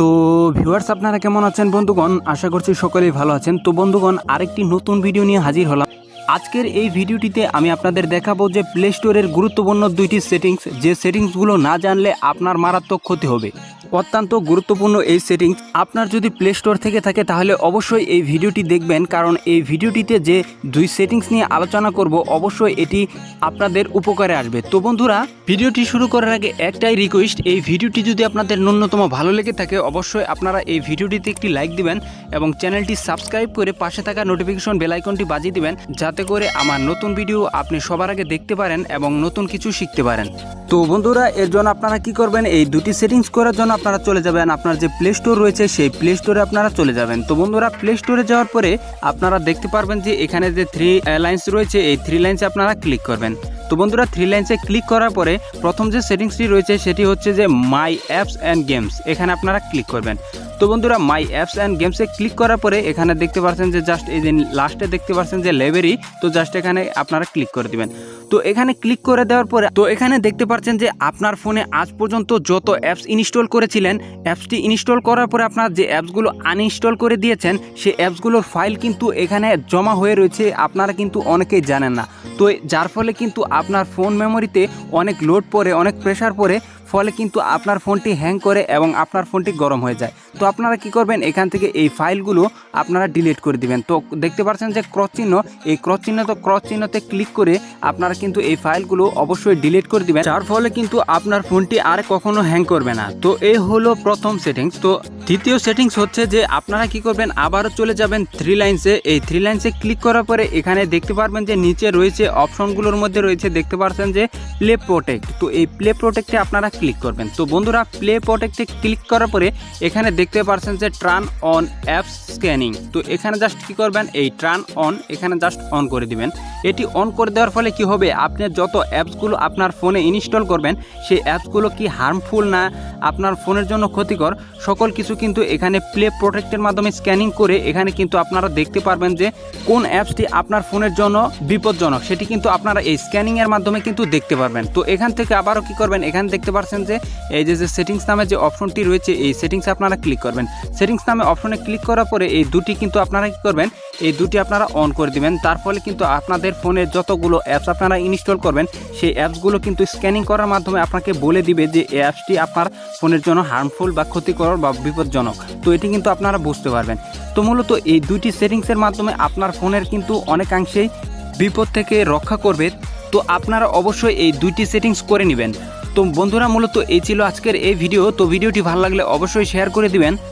তো ভিউয়ার্স আপনারা কেমন আছেন বন্ধুগণ? আশা করছি সকলেই ভালো আছেন। তো বন্ধুগণ, আরেকটি নতুন ভিডিও নিয়ে হাজির হলাম। আজকের এই ভিডিওটিতে আমি আপনাদের দেখাবো যে প্লে স্টোরের গুরুত্বপূর্ণ দুইটি সেটিংস যে সেটিংসগুলো না জানলে আপনার মারাত্মক ক্ষতি হবে। অত্যন্ত গুরুত্বপূর্ণ এই সেটিংস আপনার যদি প্লে স্টোর থেকে থাকে, তাহলে অবশ্যই এই ভিডিওটি দেখবেন, কারণ এই ভিডিওটিতে যে দুই সেটিংস নিয়ে আলোচনা করব, অবশ্যই এটি আপনাদের উপকারে আসবে। তো বন্ধুরা, ভিডিওটি শুরু করার আগে একটাই রিকোয়েস্ট এই ভিডিওটি যদি আপনাদের ন্যূনতম ভালো লেগে থাকে, অবশ্যই আপনারা এই ভিডিওটিতে একটি লাইক দিবেন এবং চ্যানেলটি সাবস্ক্রাইব করে পাশে থাকা নোটিফিকেশন বেলাইকনটি বাজিয়ে দিবেন, যাতে করে আমার নতুন ভিডিও আপনি সবার আগে দেখতে পারেন এবং নতুন কিছু শিখতে পারেন। তো বন্ধুরা, এর জন্য আপনারা কি করবেন, এই দুটি সেটিংস করার জন্য আপনারা চলে যাবেন, আপনার যে প্লে স্টোর রয়েছে, সেই প্লে স্টোরে আপনারা চলে যাবেন। তো বন্ধুরা প্লে স্টোরে যাওয়ার পরে আপনারা দেখতে পারবেন যে এখানে যে থ্রি লাইন্স রয়েছে, এই থ্রি লাইন্সে আপনারা ক্লিক করবেন। তো বন্ধুরা থ্রি লাইন্সে ক্লিক করার পরে প্রথম যে সেটিংসটি রয়েছে, সেটি হচ্ছে যে মাই অ্যাপস অ্যান্ড গেমস এখানে আপনারা ক্লিক করবেন। তো বন্ধুরা মাই অ্যাপস অ্যান্ড গেমসে ক্লিক করার পরে এখানে দেখতে পাচ্ছেন যে জাস্ট এই যে লাস্টে দেখতে পাচ্ছেন যে লাইব্রেরি তো জাস্ট এখানে আপনারা ক্লিক করে দিবেন। তো এখানে ক্লিক করে দেওয়ার পরে, তো এখানে দেখতে পাচ্ছেন যে আপনার ফোনে আজ পর্যন্ত যত অ্যাপস ইনস্টল করেছিলেন অ্যাপসটি ইনস্টল করার পরে আপনার যে অ্যাপসগুলো আনইনস্টল করে দিয়েছেন, সেই অ্যাপসগুলোর ফাইল কিন্তু এখানে জমা হয়ে রয়েছে। আপনারা কিন্তু অনেকেই জানেন না। তো যার ফলে কিন্তু আপনার ফোন মেমোরিতে অনেক লোড পরে অনেক প্রেশার পড়ে। ফলে কিন্তু আপনার ফোনটি হ্যাং করে এবং আপনার ফোনটি গরম হয়ে যায়। তো আপনারা কি করবেন? এখান থেকে এই ফাইলগুলো আপনারা ডিলিট করে দিবেন। তো দেখতে পাচ্ছেন যে ক্রস চিহ্ন, এই ক্রস চিহ্ন তো ক্রস চিহ্নতে ক্লিক করে আপনারা কিন্তু এই ফাইলগুলো অবশ্যই ডিলিট করে দিবেন। যার ফলে কিন্তু আপনার ফোনটি আর কখনো হ্যাং করবে না। তো এই হলো প্রথম সেটিংস তো দ্বিতীয় সেটিংস হচ্ছে যে আপনারা কি করবেন? আবারও চলে যাবেন থ্রি লাইন্সে এই থ্রি লাইন্সে ক্লিক করার পরে এখানে দেখতে পারবেন যে নিচে রয়েছে অপশনগুলোর মধ্যে রয়েছে, দেখতে পাচ্ছেন যে প্লে প্রোটেক্ট তো এই প্লে প্রোটেক্টে আপনারা ক্লিক করবেন। তো বন্ধুরা প্লে প্রোটেক্টে ক্লিক করার পরে এখানে দেখতে পাচ্ছেন যে ট্রান অন অ্যাপস স্ক্যানিং তো এখানে জাস্ট কি করবেন? এই ট্রান অন এখানে জাস্ট অন করে দিবেন। এটি অন করে দেওয়ার ফলে কি হবে? আপনি যত অ্যাপসগুলো আপনার ফোনে ইনস্টল করবেন, সেই অ্যাপসগুলো কি হার্মফুল না আপনার ফোনের জন্য ক্ষতিকর? সকল কিছু কিন্তু এখানে প্লে প্রোটেক্টের মাধ্যমে স্ক্যানিং করে এখানে কিন্তু আপনারা দেখতে পারবেন যে কোন অ্যাপসটি আপনার ফোনের জন্য বিপজ্জনক। সেটি কিন্তু আপনারা এই স্ক্যানিংয়ের মাধ্যমে কিন্তু দেখতে পারবেন। তো এখান থেকে আবারও কি করবেন? এখানে দেখতে পাচ্ছেন যে এই যে যে সেটিংস নামে যে অপশনটি রয়েছে, এই সেটিংসে আপনারা ক্লিক করবেন। সেটিংস নামে অপশনে ক্লিক করার পরে এই দুটি কিন্তু আপনারা কি করবেন, এই দুটি আপনারা অন করে দিবেন। তার ফলে কিন্তু আপনাদের ফোনের যতগুলো অ্যাপস আপনারা ইনস্টল করবেন, সেই অ্যাপসগুলো কিন্তু স্ক্যানিং করার মাধ্যমে আপনাকে বলে দিবে যে এই অ্যাপসটি আপনার ফোনের জন্য হার্মফুল বা ক্ষতিকর বা বিপজ্জনক। তো এটি কিন্তু আপনারা বুঝতে পারবেন। তো মূলত এই দুইটি সেটিংসের মাধ্যমে আপনার ফোনের কিন্তু অনেকাংশেই বিপদ থেকে রক্ষা করবে। তো আপনারা অবশ্যই এই দুইটি সেটিংস করে নেবেন। তো বন্ধুরা, মূলত এই ছিল আজকের এই ভিডিও। তো ভিডিওটি ভালো লাগলে অবশ্যই শেয়ার করে দিবেন।